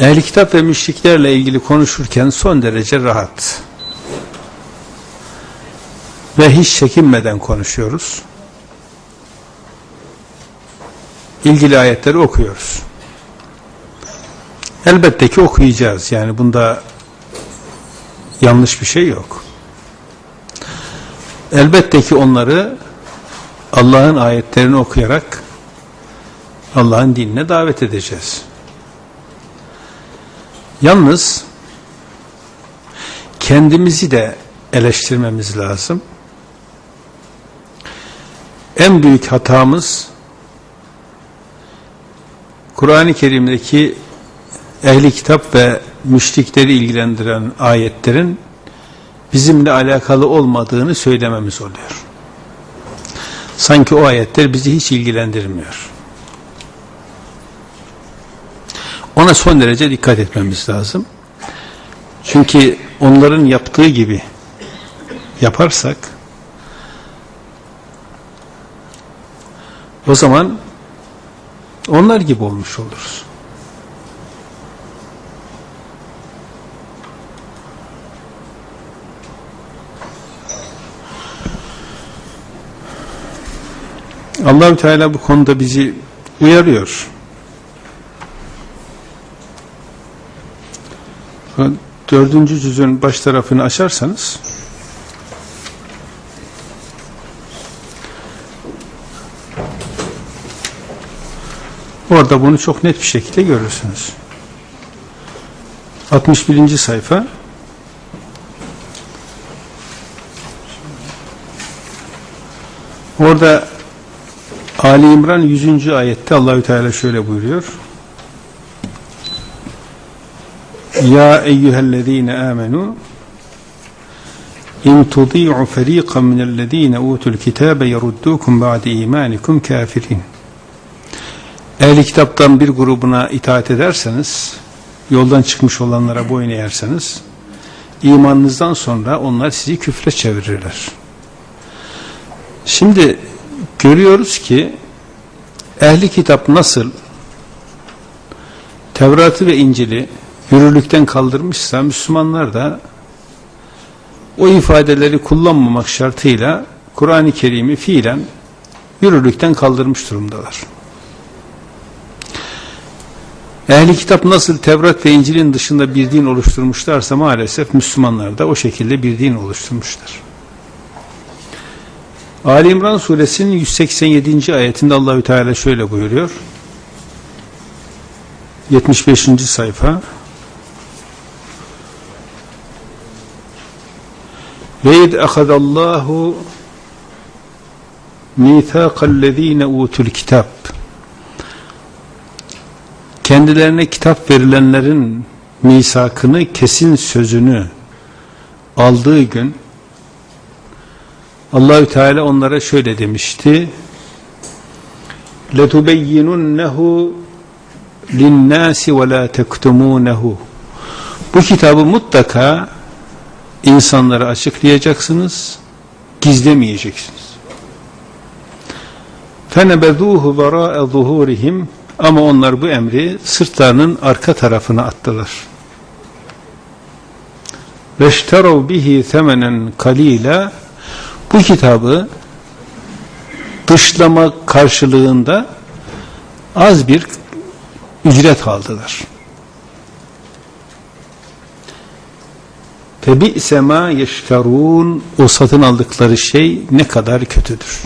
Ehli kitap ve müşriklerle ilgili konuşurken son derece rahat ve hiç çekinmeden konuşuyoruz. İlgili ayetleri okuyoruz. Elbette ki okuyacağız. Yani bunda yanlış bir şey yok. Elbette ki onları Allah'ın ayetlerini okuyarak Allah'ın dinine davet edeceğiz. Yalnız kendimizi de eleştirmemiz lazım. En büyük hatamız Kur'an-ı Kerim'deki ehli kitap ve müşrikleri ilgilendiren ayetlerin bizimle alakalı olmadığını söylememiz oluyor. Sanki o ayetler bizi hiç ilgilendirmiyor. Ona son derece dikkat etmemiz lazım. Çünkü onların yaptığı gibi yaparsak o zaman onlar gibi olmuş oluruz. Allahü Teala bu konuda bizi uyarıyor. Dördüncü cüzün baş tarafını açarsanız orada bunu çok net bir şekilde görürsünüz. 61. sayfa Orada Ali İmran 100. ayette Allahü Teala şöyle buyuruyor. Ya eyyühellezine amenu in tudi'u feriqan minellezine utul kitabe yeruddukum ba'de imanikum kafirin. Ehli kitaptan bir grubuna itaat ederseniz, yoldan çıkmış olanlara boyun eğerseniz, imanınızdan sonra onlar sizi küfre çevirirler. Şimdi görüyoruz ki ehli kitap nasıl Tevrat'ı ve İncil'i yürürlükten kaldırmışsa Müslümanlar da o ifadeleri kullanmamak şartıyla Kur'an-ı Kerim'i fiilen yürürlükten kaldırmış durumdalar. Ehli kitap nasıl Tevrat ve İncil'in dışında bir din oluşturmuşlarsa maalesef Müslümanlar da o şekilde bir din oluşturmuşlar. Ali İmran suresinin 187. ayetinde Allahü Teala şöyle buyuruyor. 75. sayfa Ve id ahadallahu mithaqallezine utul kitap kendilerine kitap verilenlerin misakını kesin sözünü aldığı gün Allahü Teala onlara şöyle demişti. Letubeyyinunnehu linnâsi ve lâ tektumunehu bu kitabı mutlaka insanlara açıklayacaksınız gizlemeyeceksiniz fenebedûhu verâe zuhûrihim ama onlar bu emri sırtlarının arka tarafına attılar veşterov bihi temenen kalila bu kitabı dışlama karşılığında az bir ücret aldılar. Febi'se ma yeşterun o satın aldıkları şey ne kadar kötüdür.